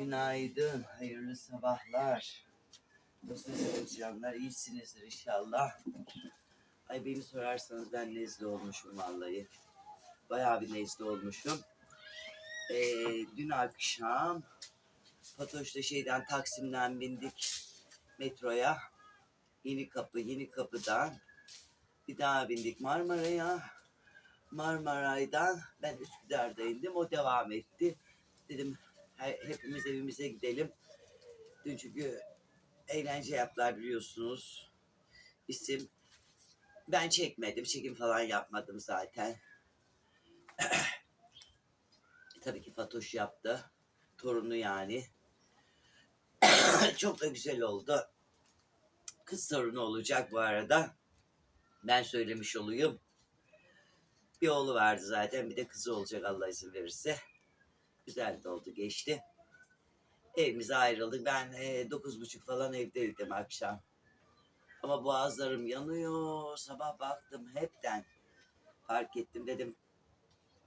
Günaydın, hayırlı sabahlar. Nasıl canlar, iyisinizdir inşallah. Ay beni sorarsanız ben nezle olmuşum vallahi. Bayağı bir nezle olmuşum. Ee, dün akşam Fatoş'ta şeyden Taksim'den bindik metroya. Yeni kapı, yeni kapıdan bir daha bindik Marmara'ya. Marmaray'dan ben Üsküdar'da indim. O devam etti. Dedim hepimiz evimize gidelim. Dün çünkü eğlence yaptılar biliyorsunuz. İsim ben çekmedim. Çekim falan yapmadım zaten. Tabii ki Fatoş yaptı. Torunu yani. Çok da güzel oldu. Kız torunu olacak bu arada. Ben söylemiş olayım. Bir oğlu vardı zaten. Bir de kızı olacak Allah izin verirse. Güzel de oldu geçti. Evimize ayrıldık. Ben e, dokuz buçuk falan evdeydim akşam. Ama boğazlarım yanıyor. Sabah baktım hepten. Fark ettim dedim.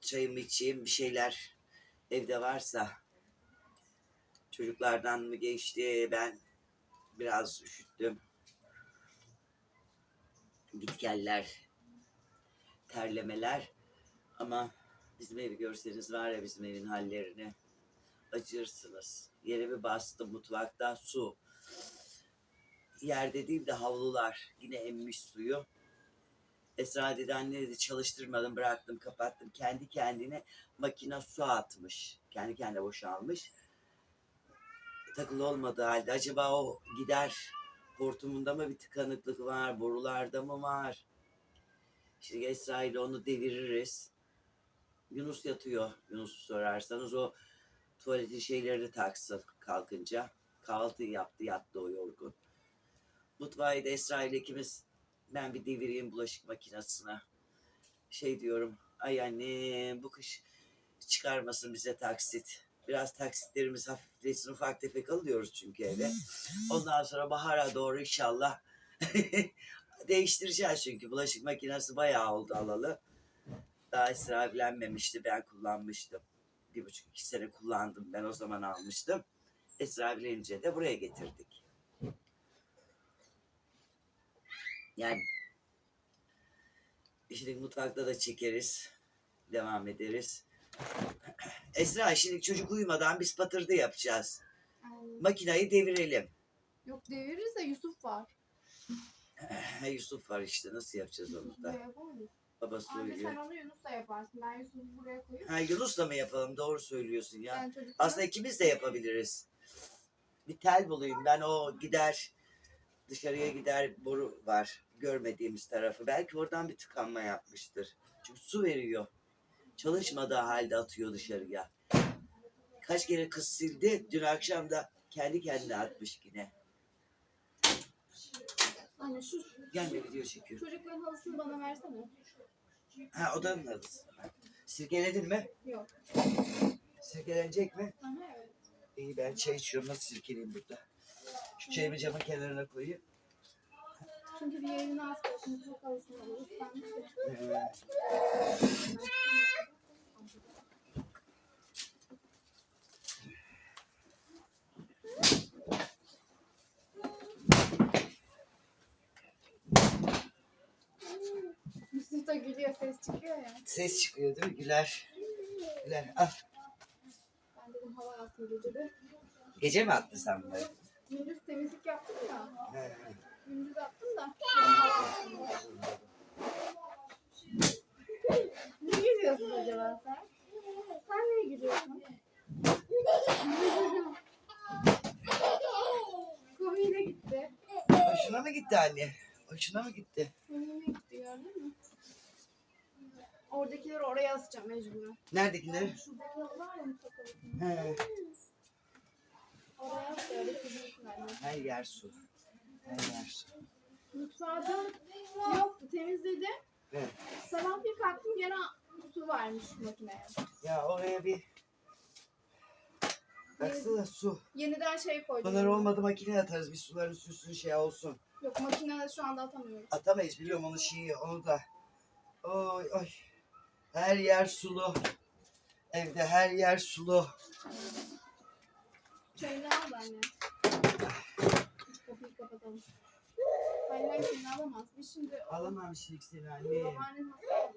Çayımı içeyim bir şeyler evde varsa. Çocuklardan mı geçti ben biraz üşüttüm. Gitgeller, terlemeler. Ama bizim evi görseniz var ya bizim evin hallerini acırsınız. Yere bir bastım mutfakta su. Yerde değil de havlular. Yine emmiş suyu. Esra dedi anne dedi çalıştırmadım bıraktım kapattım. Kendi kendine makine su atmış. Kendi kendine boşalmış. Takılı olmadığı halde acaba o gider hortumunda mı bir tıkanıklık var? Borularda mı var? Şimdi Esra ile onu deviririz. Yunus yatıyor. Yunus'u sorarsanız o tuvaletin şeylerini taksın kalkınca. Kahvaltı yaptı yattı o yorgun. Mutfağı da Esra ile ikimiz ben bir devireyim bulaşık makinesine. Şey diyorum ay anne bu kış çıkarmasın bize taksit. Biraz taksitlerimiz hafiflesin ufak tefek alıyoruz çünkü eve. Ondan sonra bahara doğru inşallah değiştireceğiz çünkü bulaşık makinesi bayağı oldu alalı. Daha Esra evlenmemişti ben kullanmıştım. Bir buçuk iki sene kullandım ben o zaman almıştım. Esra evlenince de buraya getirdik. Yani şimdi mutfakta da çekeriz. Devam ederiz. Esra şimdi çocuk uyumadan biz patırdı yapacağız. Makinayı devirelim. Yok deviririz de Yusuf var. Yusuf var işte nasıl yapacağız onu da. yapamayız. Babası Anne sen onu Yunus'la yaparsın. Ben Yusuf'u buraya koyup Ha Yunus'la mı yapalım? Doğru söylüyorsun ya. ben çocuklara... Aslında ikimiz de yapabiliriz. Bir tel bulayım ben o gider dışarıya gider boru var görmediğimiz tarafı. Belki oradan bir tıkanma yapmıştır. Çünkü su veriyor. Çalışmadığı halde atıyor dışarıya. Kaç kere kız sildi. Dün akşam da kendi kendine atmış yine. Anne şu Gelme video çekiyor. çocukların halısını bana versene. Ha odanın adısı. Sirkeledin mi? Yok. Sirkelenecek mi? Aha evet. İyi ben çay içiyorum. Nasıl sirkeleyeyim burada? Şu çayımı camın kenarına koyayım. Çünkü bir yerini az koysun. Çok halısını alır. Islanmış da. Ee, Da gülüyor. Ses çıkıyor ya. ses çıkıyor değil mi? Güler. Güler. Al. Ben dedim hava alsın gece de. Gece mi attın sen bunları? Gündüz temizlik yaptım ya. He. Gündüz attım da. Ne gülüyorsun acaba sen? Sen niye gülüyorsun? Komiğine gitti. Hoşuna mı gitti anne? Hoşuna mı gitti? Komiğine gitti gördün mü? Oradakileri oraya asacağım mecburen. Neredekileri? Şuradaki yalı var ya odasında. He. Oraya as da öyle silmesin anne. Her yer su. Her yer su. Mutfağı da yoktu temizledim. Evet. Sabah bir kalktım gene su varmış makineye. Ya oraya bir Baksana su. Yeniden şey koydum. Bunlar olmadı makineye atarız. Bir suların süsün şey olsun. Yok makinede şu anda atamıyorum. Atamayız biliyorum onu şeyi onu da. Oy oy. Her yer sulu. Evde her yer sulu. Çayını al da anne. Kapıyı kapatalım. Annem seni alamaz. Biz şimdi Alamam şimdi seni anne. babaannen hasta olmuş.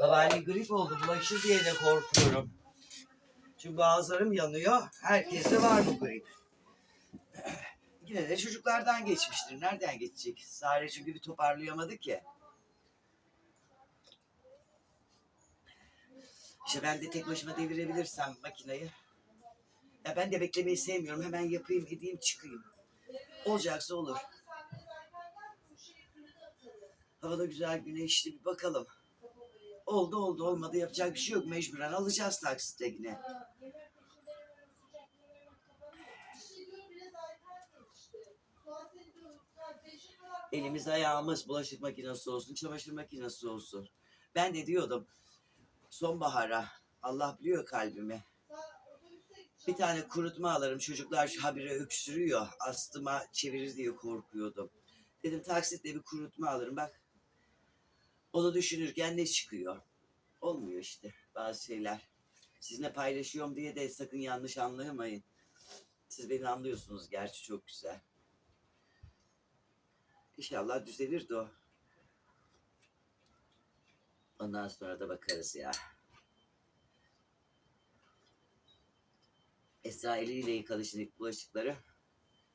Babaanne grip oldu bulaşır diye de korkuyorum. Çünkü boğazlarım yanıyor. Herkeste var bu grip. Yine de çocuklardan geçmiştir. Nereden geçecek? Sare çünkü bir toparlayamadı ki. İşte ben de tek başıma devirebilirsem makinayı. Ya ben de beklemeyi sevmiyorum. Hemen yapayım, edeyim, çıkayım. Olacaksa olur. Havada güzel güneşli bir bakalım. Oldu oldu olmadı yapacak bir şey yok. Mecburen alacağız taksitle yine. Elimiz ayağımız bulaşık makinesi olsun, çamaşır makinesi olsun. Ben de diyordum sonbahara Allah biliyor kalbimi. Bir tane kurutma alırım çocuklar habire öksürüyor. Astıma çevirir diye korkuyordum. Dedim taksitle bir kurutma alırım bak. Onu düşünürken ne çıkıyor? Olmuyor işte bazı şeyler. Sizinle paylaşıyorum diye de sakın yanlış anlayamayın. Siz beni anlıyorsunuz gerçi çok güzel. İnşallah düzelir de o. Ondan sonra da bakarız ya. Esra eliyle yıkadı şimdi bulaşıkları.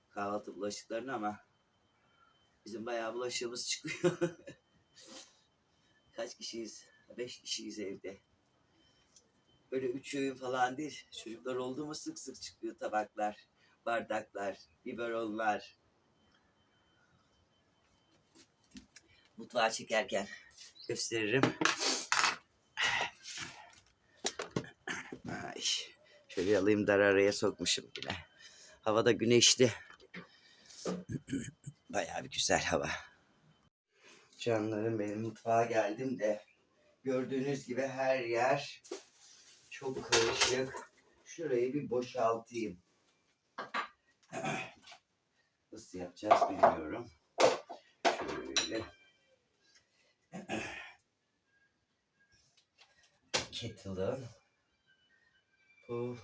Kahvaltı bulaşıklarını ama bizim bayağı bulaşığımız çıkıyor. Kaç kişiyiz? Beş kişiyiz evde. Böyle üç öğün falan değil. Çocuklar oldu mu sık sık çıkıyor tabaklar, bardaklar, biberonlar. Mutfağa çekerken gösteririm. Ay, şöyle alayım dar araya sokmuşum yine. Havada güneşli. Bayağı bir güzel hava. Canlarım benim mutfağa geldim de gördüğünüz gibi her yer çok karışık. Şurayı bir boşaltayım. Nasıl yapacağız bilmiyorum. Şöyle. Kettle'ın bu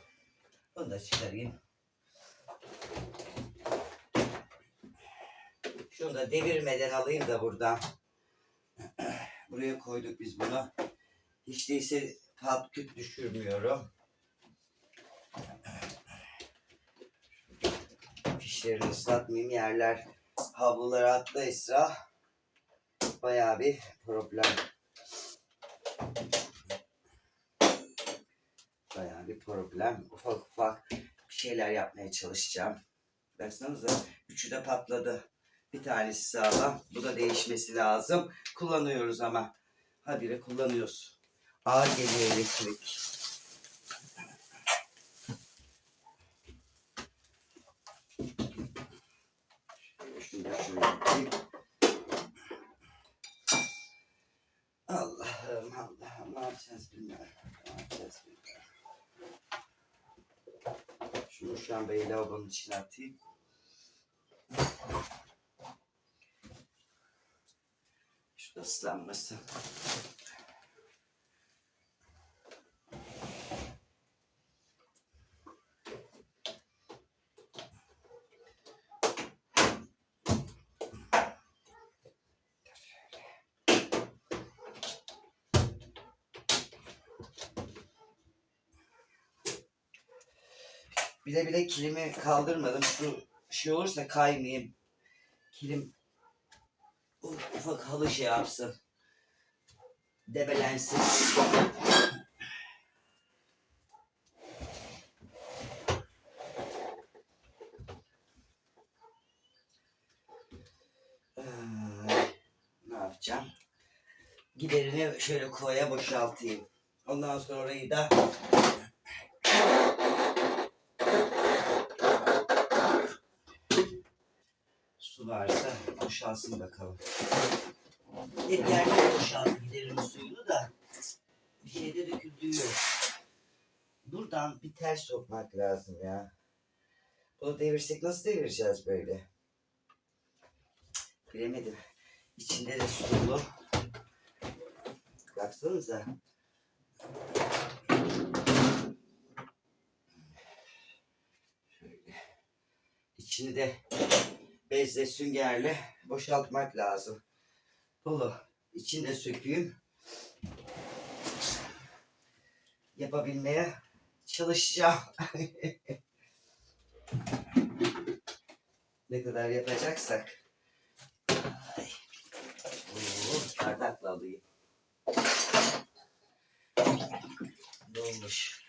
bunu da çıkarayım. Şunu da devirmeden alayım da buradan. Buraya koyduk biz bunu. Hiç değilse tat küt düşürmüyorum. Fişlerini ıslatmayayım yerler. Havluları attı Esra. Bayağı bir problem. Bayağı bir problem. Ufak ufak bir şeyler yapmaya çalışacağım. Baksanıza üçü de patladı. Bir tanesi sağlam. Bu da değişmesi lazım. Kullanıyoruz ama. Habire kullanıyoruz. Ağır geliyor elektrik. Şunu da şuraya yapayım. Allah'ım Allah'ım ne yapacağız bilmiyorum. Ne yapacağız bilmiyorum. Beyi lavabonun içine atayım. Şu da ıslanmasın. Bile bile kilimi kaldırmadım. Şu şey olursa kaymayayım. Kilim uf- ufak halı şey yapsın. Debelensin. Ay, ne yapacağım? Giderini şöyle kovaya boşaltayım. Ondan sonra orayı da su varsa boşalsın bakalım. Hep yerden boşalt giderim suyunu da bir şeyde döküldüğü yok. Buradan bir ters sokmak lazım ya. Bunu devirsek nasıl devireceğiz böyle? Bilemedim. İçinde de su dolu. Baksanıza. İçini de bezle süngerle boşaltmak lazım. Dolu. İçini de sökeyim. Yapabilmeye çalışacağım. ne kadar yapacaksak. Ay. Oo, bardakla alayım. Dolmuş.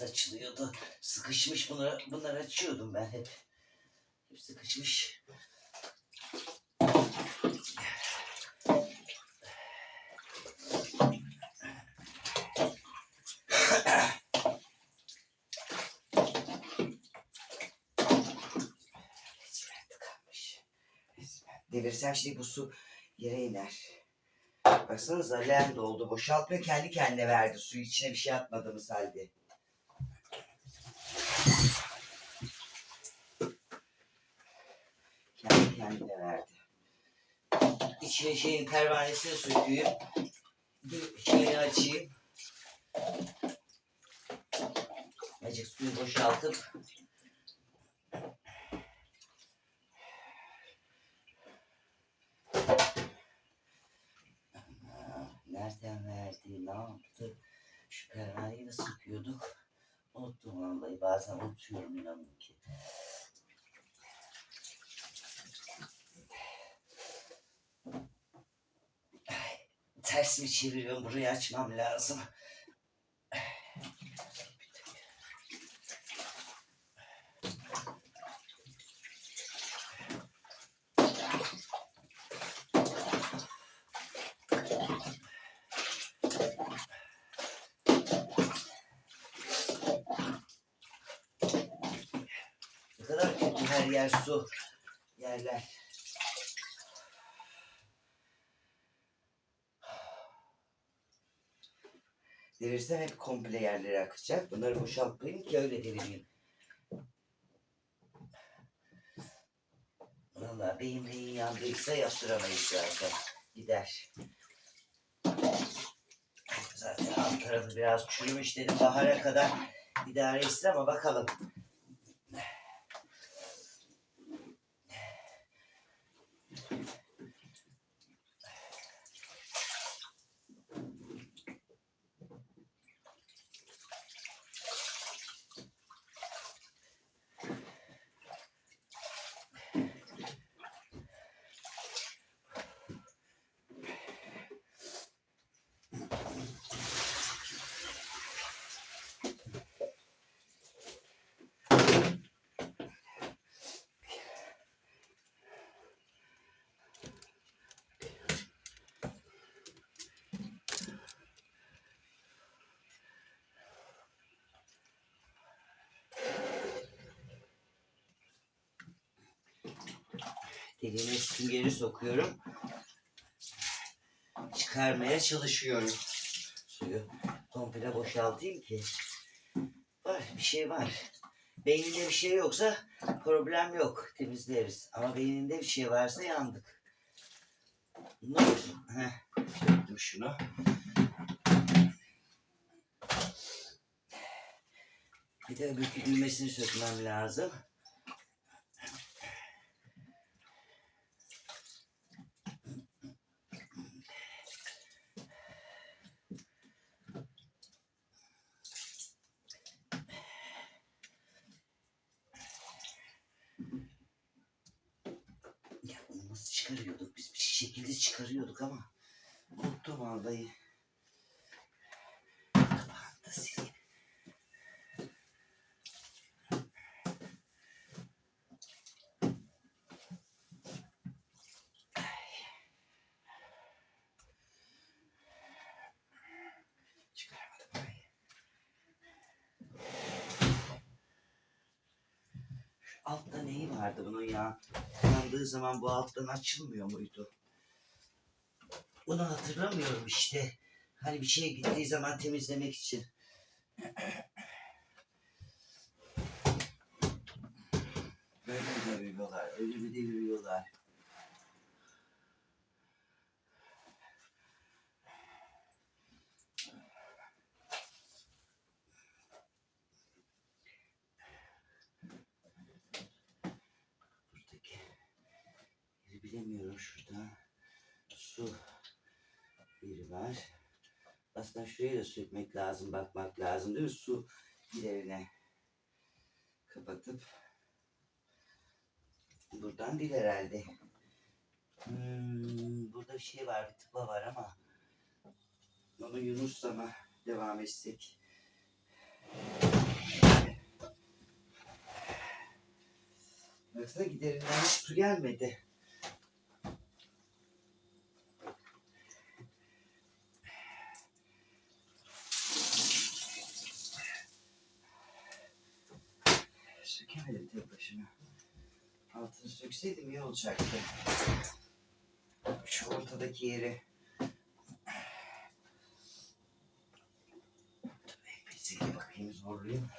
Nasıl açılıyordu? Sıkışmış bunları, bunları açıyordum ben hep. Hep sıkışmış. Devirsem şimdi bu su yere iner. Baksanıza leğen doldu. Boşaltmıyor. Kendi kendine verdi suyu. içine bir şey atmadığımız halde. Kendi kendine verdi. İçine şeyin pervanesini sökeyim. Bir şeyini açayım. Azıcık suyu boşaltıp Nereden verdi, ne yaptı? Şu pervaneyi nasıl sıkıyorduk? Unuttum vallahi. Bazen unutuyorum inanın ki. Ters mi çeviriyorum? Burayı açmam lazım. Ne kadar kötü her yer su. Yerler. Devirsem hep komple yerlere akacak. Bunları boşaltmayayım ki öyle devireyim. Valla beyin beyin yandıysa yaptıramayız zaten. Gider. Zaten alt tarafı biraz çürümüş dedim. Bahara kadar idare etsin ama bakalım. Deliğine süngeri sokuyorum. Çıkarmaya çalışıyorum. Suyu komple boşaltayım ki. Var bir şey var. Beyninde bir şey yoksa problem yok. Temizleriz. Ama beyninde bir şey varsa yandık. Ne olsun? Söktüm şunu. Bir de öbürkü düğmesini sökmem lazım. Ya bunu nasıl çıkarıyorduk? Biz bir şekilde çıkarıyorduk ama unuttum vallahi. Kapağını da sileyim. Çıkaramadım burayı. Şu altta neyi vardı bunun ya? Yandığı zaman bu alttan açılmıyor muydu? Bunu hatırlamıyorum işte. Hani bir şeye gittiği zaman temizlemek için. Öyle mi deviriyorlar? Öyle mi deviriyorlar? Buradaki yeri bilemiyorum şurada. Su biri var. Aslında şurayı da sökmek lazım, bakmak lazım değil mi? Su giderine kapatıp buradan değil herhalde. Hmm, burada bir şey var, bir tıpa var ama onu Yunus'la devam etsek? Baksana giderinden su gelmedi. Sökemedim tek başına. Altını sökseydim iyi olacaktı. Şu ortadaki yeri. Dur elbiseyle bakayım zorlayayım.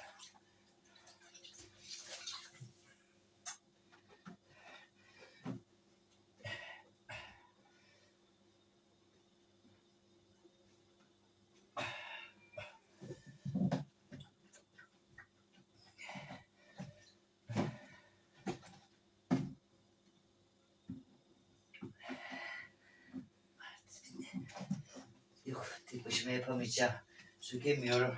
Yok tek başıma yapamayacağım. Sökemiyorum.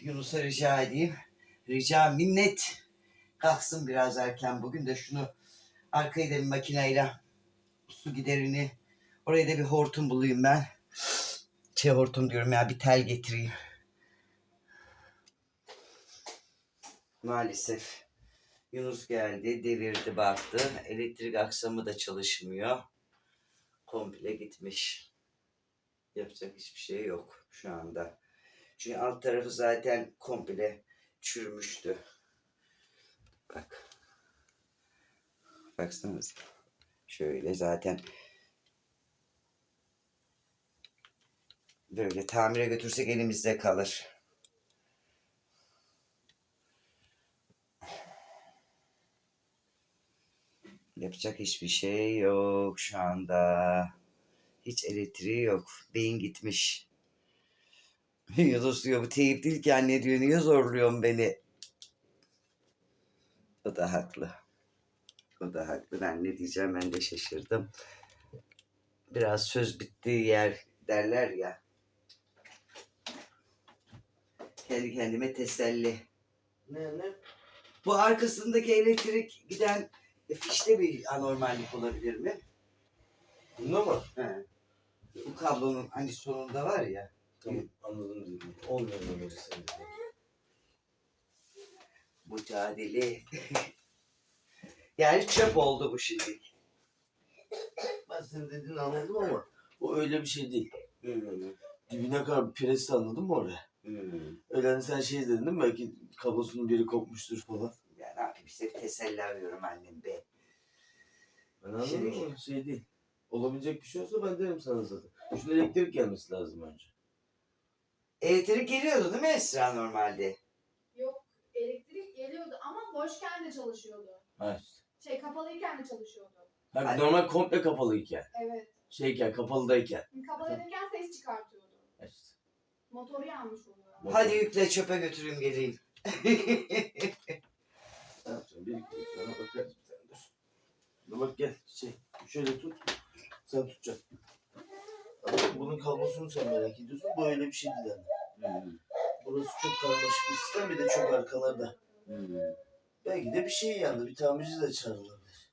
Yunus'a rica edeyim. Rica minnet. Kalksın biraz erken bugün de şunu arkayı da bir makineyle su giderini oraya da bir hortum bulayım ben. Şey hortum diyorum ya bir tel getireyim. Maalesef Yunus geldi, devirdi, baktı. Elektrik aksamı da çalışmıyor komple gitmiş. Yapacak hiçbir şey yok şu anda. Çünkü alt tarafı zaten komple çürümüştü. Bak. Baksanıza. Şöyle zaten böyle tamire götürsek elimizde kalır. Yapacak hiçbir şey yok şu anda. Hiç elektriği yok. Beyin gitmiş. Yunus diyor bu teyip değil ki anne diyor niye zorluyorsun beni? O da haklı. O da haklı. Ben ne diyeceğim ben de şaşırdım. Biraz söz bittiği yer derler ya. Kendi kendime teselli. Ne ne? Bu arkasındaki elektrik giden fişte bir anormallik olabilir mi? Bunda mı? He. Bu kablonun hani sonunda var ya. Tamam anladım dedim. Olmuyor böyle senin dediğin. Mücadele. yani çöp oldu bu şimdi. Ben senin dediğini anladım ama o öyle bir şey değil. Hmm. Dibine kadar bir presi anladın mı oraya? Hmm. Öyle hani sen şey dedin değil mi? Belki kablosunun biri kopmuştur falan. İşte bir teselli arıyorum annem be. Ben anladım Şey- ama şey değil. Olabilecek bir şey olsa ben derim sana zaten. Şuna elektrik gelmesi lazım önce. Elektrik geliyordu değil mi Esra normalde? Yok elektrik geliyordu ama boşken de çalışıyordu. Ha işte. Şey kapalıyken de çalışıyordu. Ha, Ay- normal komple kapalıyken. Evet. Şeyken kapalıdayken. Kapalıyken ses çıkartıyordu. Ha işte. Motoru yanmış oluyor. Hadi yükle çöpe götüreyim geleyim. Ne yapacağım? Bir iki gün sonra bakarız bir tane dur. Dur bak gel şey şöyle tut. Sen tutacaksın. Ama bunun kablosunu sen merak ediyorsun. Bu öyle bir şey değil yani. Hmm. Burası çok karmaşık bir sistem bir de çok arkalarda. Hmm. Belki de bir şey yandı. Bir tamirci de çağrılabilir.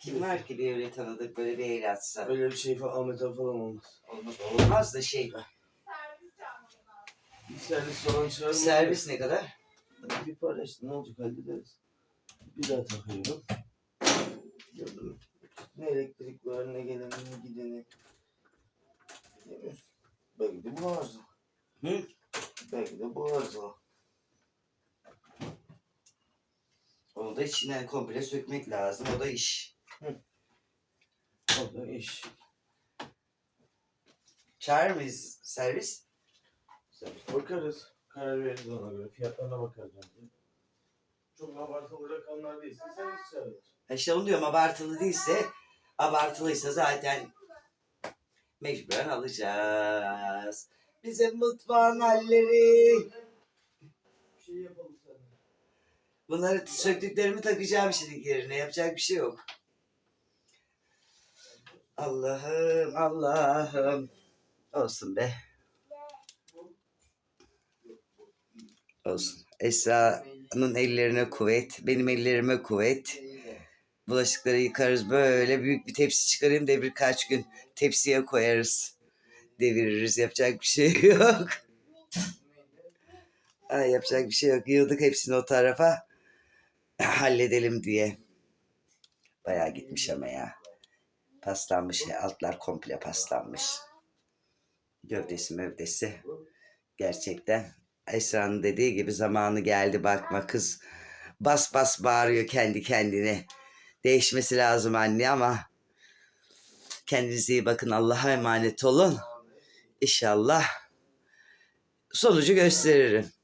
Kim var ki bir öyle tanıdık böyle bir el atsa? Öyle bir şey falan Ahmet abi falan olmaz. Olmaz, olmaz da şey. Bir servis falan çağırılır. Servis ne kadar? Bir işte ne olacak hallederiz. Bir daha takıyorum. Gördün mü? Ne elektrik var ne geleni ne gideni. Bilemiyorsun. Belki de bu arıza. Hı? Belki de bu arıza. Onu da içinden komple sökmek lazım. O da iş. O da iş. Çağırır mıyız servis? Servis bakarız. Karar veririz ona göre. Fiyatlarına bakarız önce. çok abartılı rakamlar değilse sen hiç. Ha İşte onu diyorum abartılı değilse abartılıysa zaten mecburen alacağız. Bize mutfağın halleri. Bir şey yapalım sana. Bunları söktüklerimi takacağım şimdi yerine. Yapacak bir şey yok. Allah'ım Allah'ım. Olsun be. Olsun. Esra'nın ellerine kuvvet. Benim ellerime kuvvet. Bulaşıkları yıkarız böyle büyük bir tepsi çıkarayım da birkaç gün tepsiye koyarız. Deviririz yapacak bir şey yok. Ay yapacak bir şey yok. Yığdık hepsini o tarafa. Halledelim diye. Bayağı gitmiş ama ya. Paslanmış. Altlar komple paslanmış. Gövdesi mövdesi. Gerçekten Esra'nın dediği gibi zamanı geldi bakma kız. Bas bas bağırıyor kendi kendine. Değişmesi lazım anne ama kendinize iyi bakın. Allah'a emanet olun. İnşallah sonucu gösteririm.